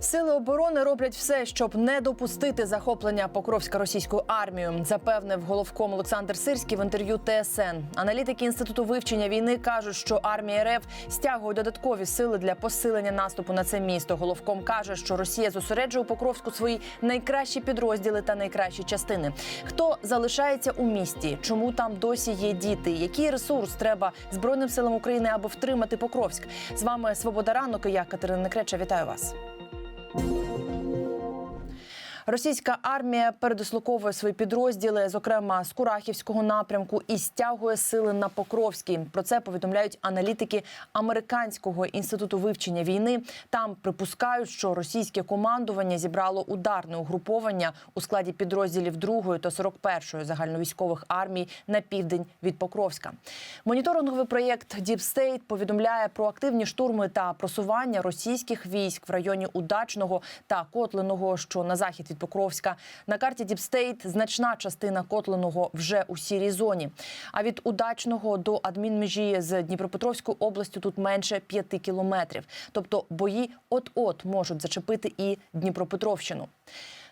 Сили оборони роблять все, щоб не допустити захоплення Покровська російською армією, запевнив головком Олександр Сирський в інтерв'ю ТСН. Аналітики інституту вивчення війни кажуть, що армія РФ стягує додаткові сили для посилення наступу на це місто. Головком каже, що Росія зосереджує у Покровську свої найкращі підрозділи та найкращі частини. Хто залишається у місті? Чому там досі є діти? Який ресурс треба збройним силам України, аби втримати Покровськ? З вами Свобода ранок. і Я Катерина Некреча. Вітаю вас. Thank you. Російська армія передислоковує свої підрозділи, зокрема з Курахівського напрямку, і стягує сили на Покровський. Про це повідомляють аналітики американського інституту вивчення війни. Там припускають, що російське командування зібрало ударне угруповання у складі підрозділів 2 та 41-ї загальновійськових армій на південь від Покровська. Моніторинговий проєкт Deep State повідомляє про активні штурми та просування російських військ в районі Удачного та Котленого, що на захід від Покровська. На карті Діпстейт значна частина Котленого вже у сірій зоні. А від Удачного до адмінмежі з Дніпропетровською областю тут менше п'яти кілометрів. Тобто бої от-от можуть зачепити і Дніпропетровщину.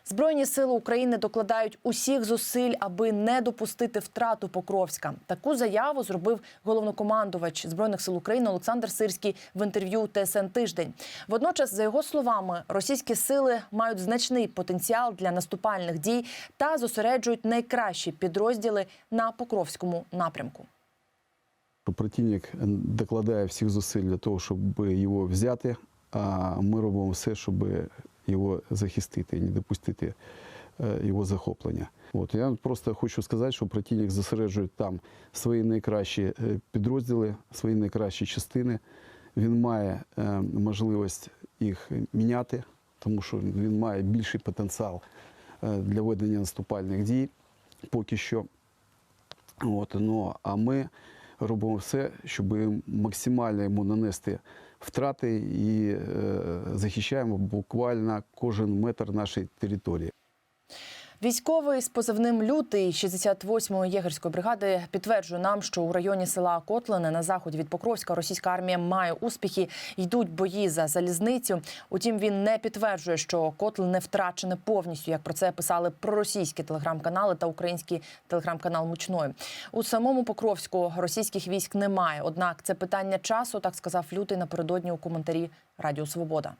Збройні сили України докладають усіх зусиль, аби не допустити втрату Покровська. Таку заяву зробив головнокомандувач збройних сил України Олександр Сирський в інтерв'ю ТСН Тиждень. Водночас, за його словами, російські сили мають значний потенціал для наступальних дій та зосереджують найкращі підрозділи на Покровському напрямку. противник докладає всіх зусиль для того, щоб його взяти, а ми робимо все, щоб його захистити не допустити е, його захоплення. От я просто хочу сказати, що противник зосереджує там свої найкращі е, підрозділи, свої найкращі частини. Він має е, можливість їх міняти, тому що він має більший потенціал для ведення наступальних дій поки що. От, ну, а ми робимо все, щоб максимально йому нанести втрати і е, захищаємо буквально кожен метр нашої території. Військовий з позивним лютий 68-ї єгерської бригади підтверджує нам, що у районі села Котлине на заході від Покровська російська армія має успіхи, йдуть бої за залізницю. Утім, він не підтверджує, що Котлине втрачене повністю, як про це писали проросійські телеграм-канали та український телеграм-канал Мучної. У самому Покровську російських військ немає. Однак це питання часу, так сказав лютий напередодні у коментарі Радіо Свобода.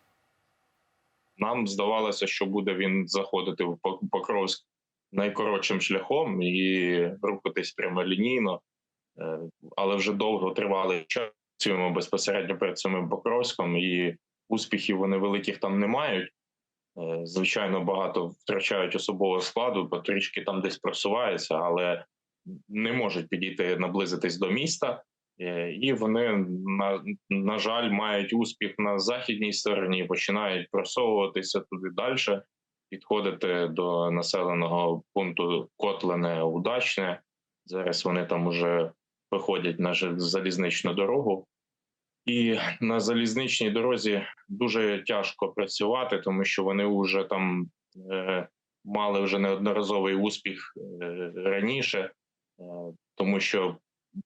Нам здавалося, що буде він заходити в Покровськ найкоротшим шляхом і рухатись прямолінійно, Е, але вже довго тривалий час безпосередньо перед самим Покровськом, і успіхів вони великих там не мають. Е, Звичайно, багато втрачають особового складу, бо трішки там десь просуваються, але не можуть підійти наблизитись до міста. Е, І вони на, на жаль мають успіх на західній стороні, починають просовуватися туди далі, підходити до населеного пункту Котлене Удачне. Зараз вони там уже виходять на залізничну дорогу. І на залізничній дорозі дуже тяжко працювати, тому що вони вже там е, мали вже неодноразовий успіх е, раніше, е, тому що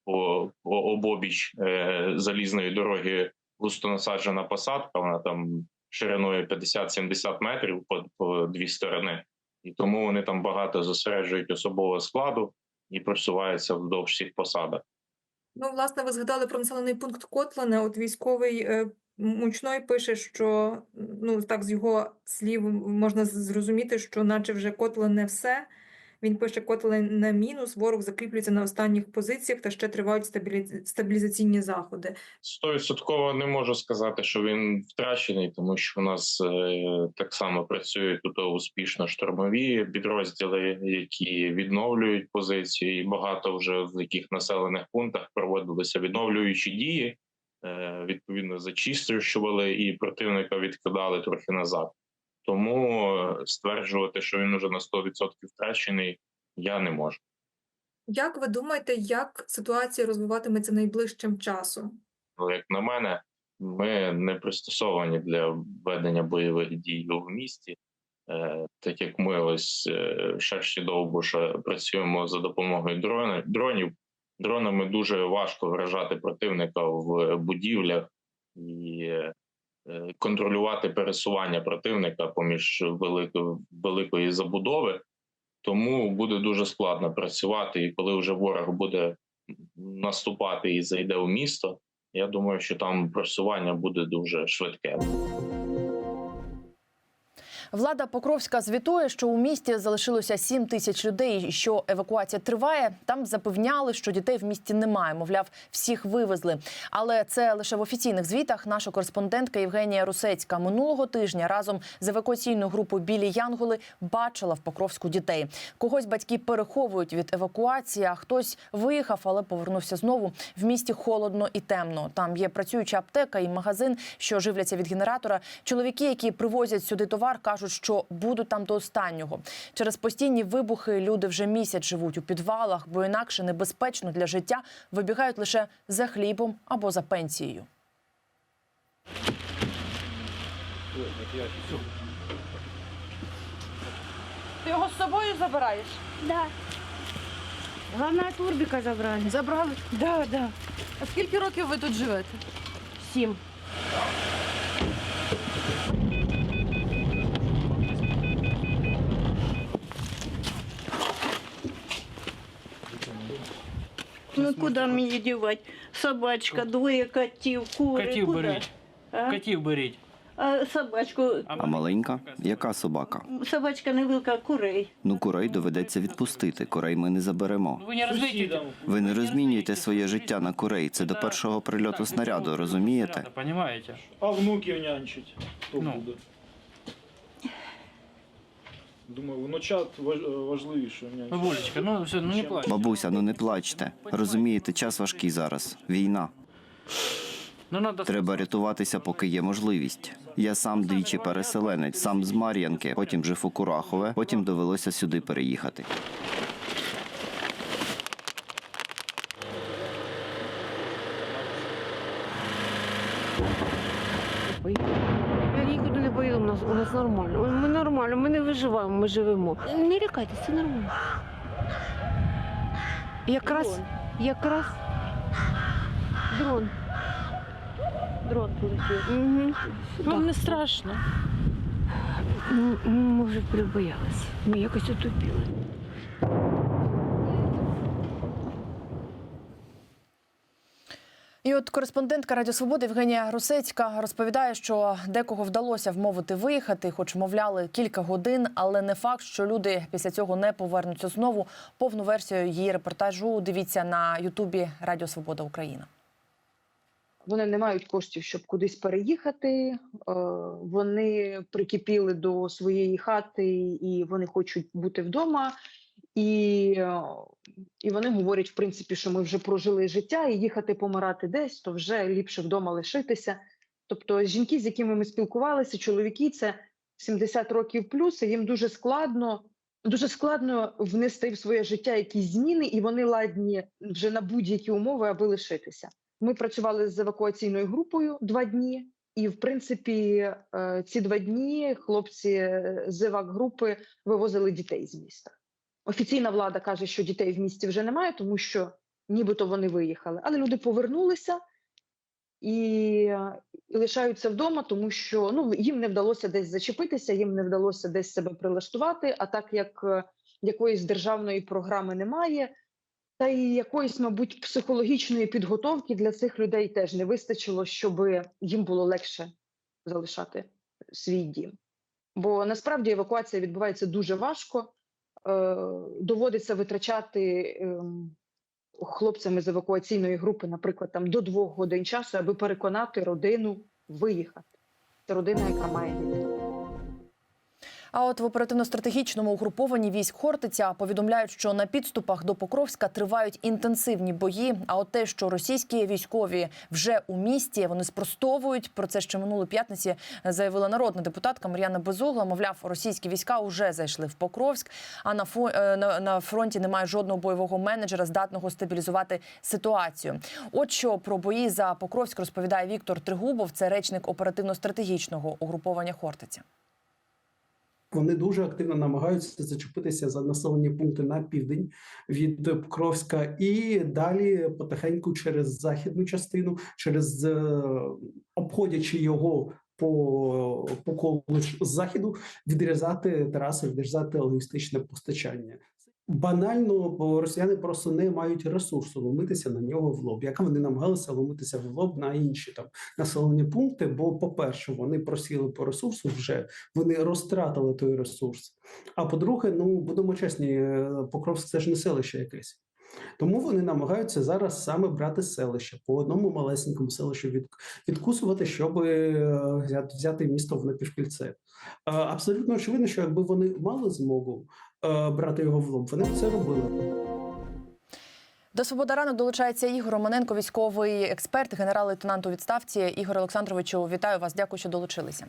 по, обобіч е, залізної дороги густо насаджена посадка, вона там шириною 50-70 метрів по, по дві сторони, і тому вони там багато зосереджують особового складу і просуваються вздовж цих посадок. Ну, власне, ви згадали про населений пункт Котлане. От військовий е, Мучной пише, що ну так з його слів можна зрозуміти, що наче вже Котлане все. Він пише Котлане мінус, ворог закріплюється на останніх позиціях та ще тривають стабілі- стабілізаційні заходи. Стовідсотково не можу сказати, що він втрачений, тому що у нас е, так само працюють тут успішно штурмові підрозділи, які відновлюють позиції, і багато вже в яких населених пунктах проводилися відновлюючі дії. Е, відповідно, зачищували і противника відкидали трохи назад. Тому е, стверджувати, що він уже на 100% втрачений, я не можу. Як ви думаєте, як ситуація розвиватиметься найближчим часом? Ну, як на мене, ми не пристосовані для ведення бойових дій в місті, Е, так як ми ось е, шерші довбуша працюємо за допомогою дронів. Дронами дуже важко вражати противника в будівлях, і е, е, контролювати пересування противника поміж великої, великої забудови. Тому буде дуже складно працювати. І коли вже ворог буде наступати і зайде у місто, я думаю, що там просування буде дуже швидке. Влада Покровська звітує, що у місті залишилося 7 тисяч людей, і що евакуація триває. Там запевняли, що дітей в місті немає. Мовляв, всіх вивезли. Але це лише в офіційних звітах. Наша кореспондентка Євгенія Русецька минулого тижня разом з евакуаційною групою Білі Янголи бачила в Покровську дітей. Когось батьки переховують від евакуації, а хтось виїхав, але повернувся знову. В місті холодно і темно. Там є працююча аптека і магазин, що живляться від генератора. Чоловіки, які привозять сюди товар, кажуть, що будуть там до останнього. Через постійні вибухи люди вже місяць живуть у підвалах, бо інакше небезпечно для життя вибігають лише за хлібом або за пенсією. Ти його з собою забираєш? Да. Главное, турбика забрали. Забрали? Да, да. А скільки років ви тут живете? Сім. Ну куда мне девать? Собачка, двоє котів, кури. Котів куда? беріть. А? Котів беріть. а собачку. А маленька? Яка собака? Собачка не вилка курей. Ну, курей доведеться відпустити. Курей ми не заберемо. Ви не розумієте? Ви не розмінюєте своє життя на курей. Це до першого прильоту снаряду, розумієте? Понимаєте? А внуків нянчить хто Ну. буде? Думаю, воно чат важливіше. Бабулечка, ну все, ну не плачте. Бабуся, ну не плачте. Розумієте, час важкий зараз. Війна. Ну надо Треба рятуватися, поки є можливість. Я сам двічі переселенець, сам з Мар'янки, потім жив у Курахове, потім довелося сюди переїхати. Я нікуди не поїду, у нас, у нас нормально. Ми нормально, ми живемо. Не лякайтеся, це нормально. Якраз, якраз дрон. Дрон полетів. Угу. Вам не страшно. Ми вже прибоялися. Ми якось отупіли. І от кореспондентка Радіо Свободи Євгенія Русецька розповідає, що декого вдалося вмовити виїхати, хоч мовляли кілька годин, але не факт, що люди після цього не повернуться знову. Повну версію її репортажу дивіться на Ютубі Радіо Свобода Україна. Вони не мають коштів, щоб кудись переїхати. е, Вони прикипіли до своєї хати і вони хочуть бути вдома. І, е, і вони говорять, в принципі, що ми вже прожили життя і їхати помирати десь, то вже ліпше вдома лишитися. Тобто, жінки, з якими ми спілкувалися, чоловіки, це 70 років плюс, і їм дуже складно, дуже складно внести в своє життя якісь зміни, і вони ладні вже на будь-які умови, аби лишитися. Ми працювали з евакуаційною групою два дні, і в принципі е, ці два дні хлопці е, з евак-групи вивозили дітей з міста. Офіційна влада каже, що дітей в місті вже немає, тому що нібито вони виїхали. Але люди повернулися і, і лишаються вдома, тому що ну, їм не вдалося десь зачепитися, їм не вдалося десь себе прилаштувати. А так як е, якоїсь державної програми немає, та й якоїсь, мабуть, психологічної підготовки для цих людей теж не вистачило, щоб їм було легше залишати свій дім. Бо насправді евакуація відбувається дуже важко. Е, доводиться витрачати ем, хлопцями з евакуаційної групи, наприклад, там до двох годин часу, аби переконати родину виїхати. Це родина, яка має дітей. А от в оперативно-стратегічному угрупованні військ Хортиця повідомляють, що на підступах до Покровська тривають інтенсивні бої. А от те, що російські військові вже у місті, вони спростовують. Про це ще минулої п'ятниці заявила народна депутатка Мар'яна Безугла. Мовляв, російські війська вже зайшли в Покровськ. А е, на- на фронті немає жодного бойового менеджера, здатного стабілізувати ситуацію. От що про бої за Покровськ розповідає Віктор Тригубов. Це речник оперативно-стратегічного угруповання Хортиця. Вони дуже активно намагаються зачепитися за населені пункти на південь від Покровська і далі потихеньку через західну частину, через е, обходячи його по, по колу з заходу відрізати траси, відрізати логістичне постачання. Банально, бо росіяни просто не мають ресурсу ломитися на нього в лоб. Як вони намагалися ломитися в лоб на інші там населені пункти? Бо, по-перше, вони просіли по ресурсу вже вони розтратили той ресурс. А по-друге, ну будемо чесні, е, Покровськ це ж не селище якесь. Тому вони намагаються зараз саме брати селище по одному малесенькому селищу від, відкусувати, щоб е, взяти, місто в напівкільце. Абсолютно очевидно, що якби вони мали змогу брати його в лоб, вони це робили. До свобода ранок долучається Ігор Романенко, військовий експерт, генерал-лейтенант у відставці. Ігор Олександровичу, вітаю вас. Дякую, що долучилися.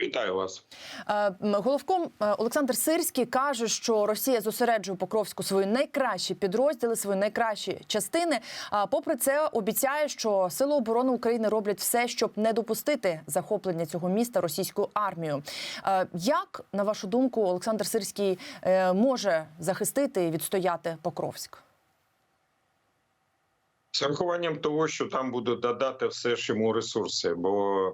Вітаю вас. Е, Головком е, Олександр Сирський каже, що Росія зосереджує Покровську свої найкращі підрозділи, свої найкращі частини. А попри це, обіцяє, що Сили оборони України роблять все, щоб не допустити захоплення цього міста російською армією. Е, Як на вашу думку, Олександр Сирський може захистити і відстояти Покровськ? З урахуванням того, що там будуть додати все ж йому ресурси, бо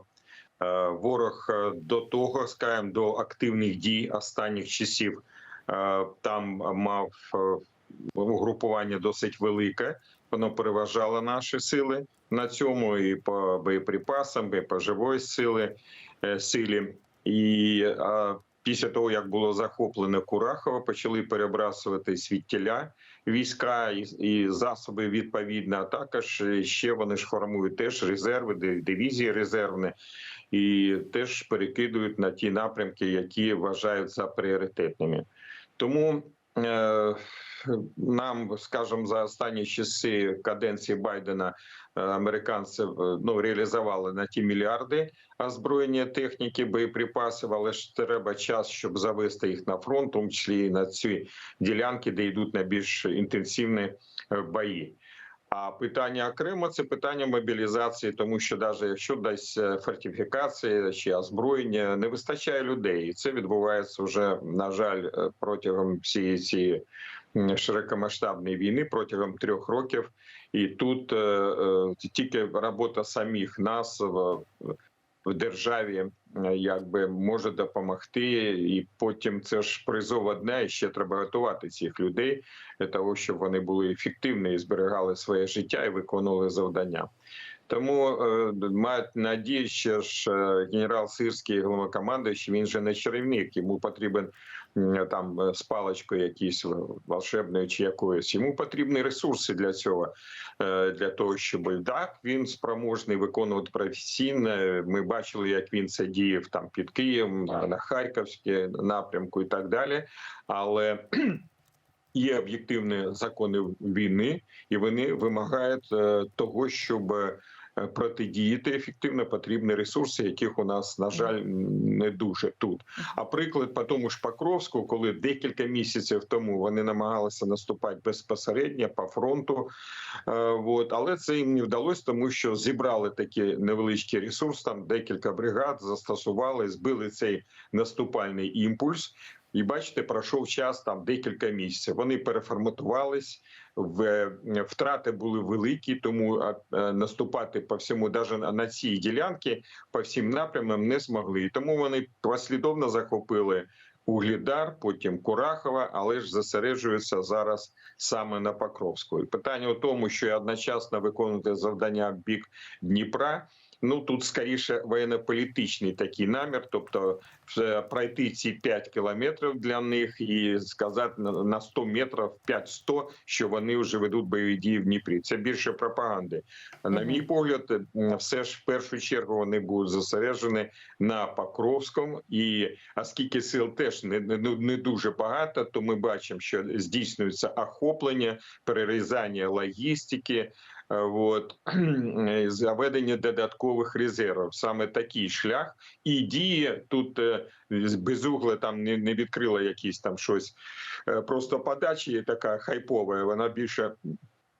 ворог е, до того, скажімо, до активних дій останніх часів е, там мав е, угрупування досить велике. Воно переважало наші сили на цьому і по боєприпасам, і по живої сили е, силі. І е, після того, як було захоплено Курахово, почали перебрасувати світтіля війська і, і засоби відповідно. А також ще вони ж формують теж резерви, ди- дивізії резервні, і теж перекидують на ті напрямки, які вважають за пріоритетними. Тому е, нам, скажімо, за останні часи каденції Байдена е, американці е, ну, реалізували на ті мільярди озброєння техніки, боєприпасів, але ж треба час, щоб завести їх на фронт, в тому числі і на ці ділянки, де йдуть найбільш інтенсивні бої. А питання Криму це питання мобілізації, тому що навіть якщо десь е, фортифікації чи озброєння не вистачає людей, і це відбувається вже на жаль е, протягом всієї цієї широкомасштабної війни протягом трьох років. І тут е, е, тільки робота самих нас в, в державі якби може допомогти, і потім це ж призова дне ще треба готувати цих людей для того, щоб вони були ефективні і зберігали своє життя і виконували завдання. Тому е, мають надію, що ж е, генерал Сирський, головнокомандуючий, він же не чарівник, йому потрібен там е, з паличкою якісь волшебною чи якоюсь. Йому потрібні ресурси для цього, е, для того, щоб так він спроможний виконувати професійно. Ми бачили, як він це діяв там під Києвом, на, на Харківській напрямку і так далі. Але є об'єктивні закони війни, і вони вимагають е, того, щоб е, протидіяти ефективно потрібні ресурси, яких у нас на жаль не дуже тут. А приклад по тому ж Покровську, коли декілька місяців тому вони намагалися наступати безпосередньо по фронту, е, от, але це їм не вдалося, тому що зібрали такий невеличкий ресурс, там декілька бригад застосували, збили цей наступальний імпульс. І бачите, пройшов час там декілька місяців. Вони переформатувались, втрати були великі, тому е, наступати по всьому, навіть на цій ділянці, по всім напрямам не змогли. І тому вони послідовно захопили Углідар, потім Курахова, але ж зосереджуються зараз саме на Покровську. І питання у тому, що одночасно виконувати завдання бік Дніпра. Ну тут скоріше воєнно-політичний такий намір, тобто пройти ці 5 кілометрів для них і сказати на- на 100 метрів 5-100, що вони вже ведуть бойові дії в Дніпрі. Це більше пропаганди. На мій погляд, все ж в першу чергу вони будуть зосереджені на Покровському, і оскільки сил теж не, не, не дуже багато, то ми бачимо, що здійснюється охоплення, перерізання логістики. Е, От е, заведення додаткових резервів саме такий шлях і діє тут безугле там не, не відкрила якісь там щось. Е, Просто подача є така хайпова. Вона більше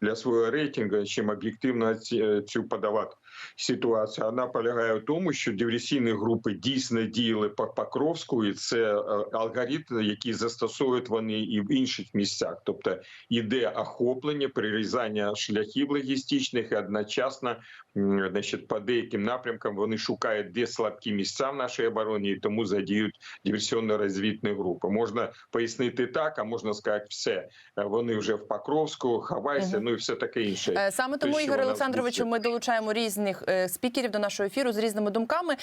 для свого рейтингу, чим об'єктивно ці- цю подавати ситуацію. Вона полягає в тому, що диверсійні групи дійсно діяли по Покровську, і це е, алгоритм, який застосовують вони і в інших місцях. Тобто іде охоплення, прирізання шляхів логістичних і одночасно значить, по деяким напрямкам вони шукають, де слабкі місця в нашій обороні, і тому задіють диверсійно-розвідні групи. Можна пояснити так, а можна сказати, все е, вони вже в Покровську, ховайся, Мгм. ну і все таке інше. Е, Саме тому, Ігор Олександровичу, ми долучаємо різних е, спікерів до нашого ефіру з різними думками.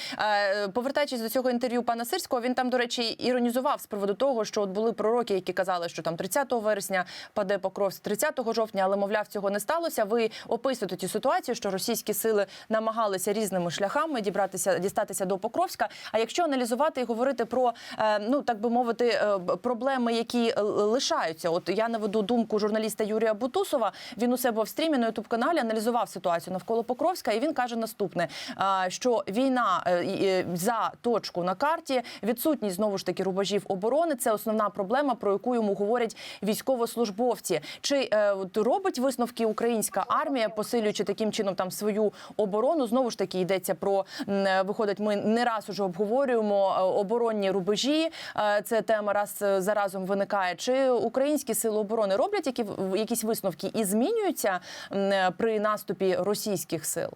Повертаючись до цього інтерв'ю пана Сирського, він там, до речі, іронізував з приводу того, що от були пророки, які казали, що там 30 вересня паде Покровськ, 30 жовтня, але мовляв, цього не сталося. Ви описуєте цю ситуацію, що російські сили намагалися різними шляхами дібратися, дістатися до Покровська. А якщо аналізувати і говорити про е, ну так би мовити, е, проблеми, які е, лишаються, от я наведу думку журналіста Юрія Бутусова. Він у себе в стрімі на ютуб каналі аналізував ситуацію навколо Покровська, і він каже наступне: що війна за точку на карті, відсутність знову ж таки рубежів оборони це основна проблема, про яку йому говорять військовослужбовці. Чи от робить висновки українська армія, посилюючи таким чином там свою оборону? Знову ж таки йдеться про виходить. Ми не раз уже обговорюємо е, оборонні рубежі. Е, Це тема раз е, за разом виникає. Чи українські сили оборони роблять які якісь висновки і змінюються при наступі російських сил?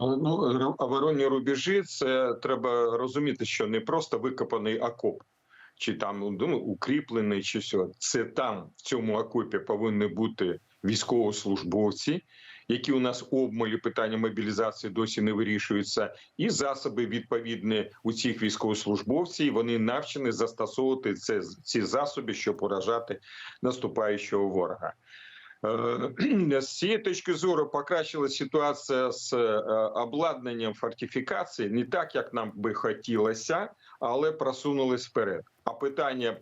Ну, оборонні рубежі це треба розуміти, що не просто викопаний окоп, чи там ну, укріплений, чи все. Це там, в цьому окопі, повинні бути військовослужбовці, які у нас обмалі питання мобілізації досі не вирішуються, і засоби відповідні у цих військовослужбовців. Вони навчені застосовувати це, ці засоби, щоб поражати наступаючого ворога. Е, З цієї точки зору покращилася ситуація з е, обладнанням фортифікацій не так, як нам би хотілося, але просунулись вперед. А питання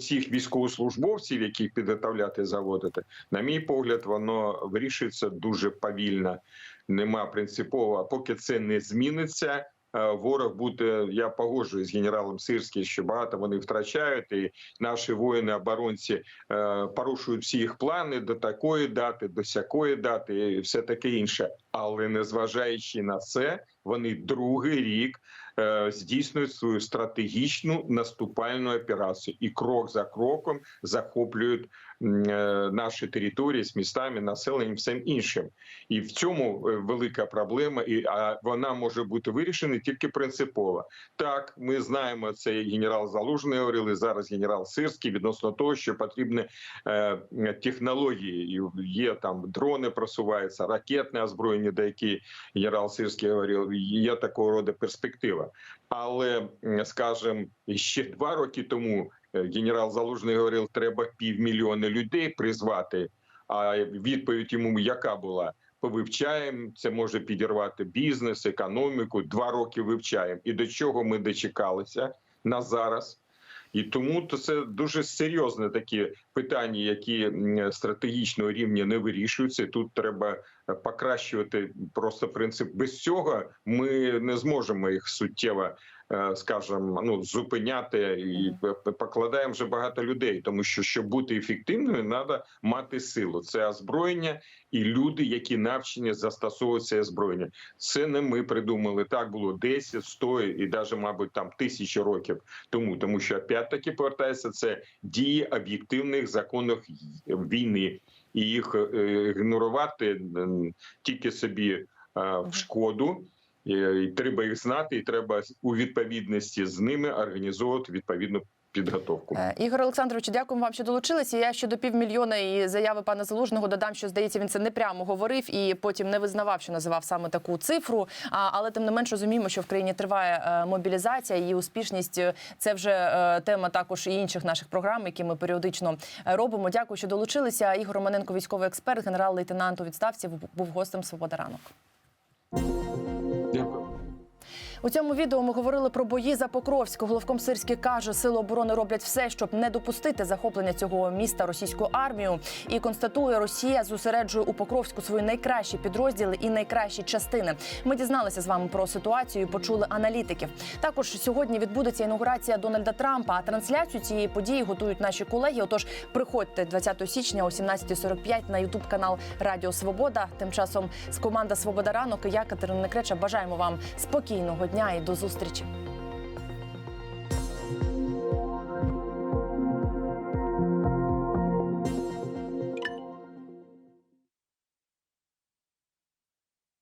цих військовослужбовців, яких підготовляти заводити, на мій погляд, воно вирішується дуже повільно. Нема принципово. Поки це не зміниться. е, Ворог буде, я погоджуюсь з генералом Сирським, що багато вони втрачають, і наші воїни оборонці е, порушують всі їх плани до такої дати, до сякої дати, і все таке інше. Але незважаючи на це, вони другий рік здійснюють свою стратегічну наступальну операцію і крок за кроком захоплюють е, наші території з містами, населенням, всім іншим. І в цьому е, велика проблема, і вона може бути вирішена тільки принципово. Так, ми знаємо це генерал Залужний говорив, і зараз генерал Сирський відносно того, що потрібні е, технології. Є там дрони, просуваються, ракетне озброєння, до які генерал Сирський говорив, є такого роду перспектива. Але, скажімо, ще два роки тому е, генерал Залужний говорив, треба півмільйона людей призвати. А відповідь йому яка була? Повивчаємо, це може підірвати бізнес, економіку. Два роки вивчаємо. І до чого ми дочекалися на зараз? І тому то це дуже серйозне такі питання, які стратегічного рівня не вирішуються. Тут треба е, покращувати просто принцип. Без цього ми не зможемо їх суттєво, е, скажімо, ну зупиняти і покладаємо вже багато людей, тому що щоб бути ефективною, треба мати силу. Це озброєння і люди, які навчені застосовувати це озброєння. Це не ми придумали. Так було 10, 100 і навіть, мабуть, там тисячі років тому, тому що опять-таки повертається це дії об'єктивних законів війни, і їх е, ігнорувати е, тільки собі е, в шкоду. Е, І треба їх знати, і треба у відповідності з ними організовувати відповідну підготовку. Е, Ігор Олександрович, дякуємо вам, що долучилися. Я щодо півмільйона і заяви пана Залужного додам, що здається, він це не прямо говорив і потім не визнавав, що називав саме таку цифру. Але тим не менш розуміємо, що в країні триває е, мобілізація, її успішність це вже тема також і інших наших програм, які ми періодично робимо. Дякую, що долучилися. Ігор Романенко, військовий експерт, генерал-лейтенант у відставці, був гостем «Свобода ранок». Дякую. У цьому відео ми говорили про бої за Покровськ. Головком Сирський каже, сили оборони роблять все, щоб не допустити захоплення цього міста російською армією. І констатує, Росія зосереджує у Покровську свої найкращі підрозділи і найкращі частини. Ми дізналися з вами про ситуацію, і почули аналітиків. Також сьогодні відбудеться інаугурація Дональда Трампа. А трансляцію цієї події готують наші колеги. Отож, приходьте 20 січня о 17.45 на Ютуб канал Радіо Свобода. Тим часом з команда Свобода ранок і я Катерина Некреча бажаємо вам спокійного дня і до зустрічі.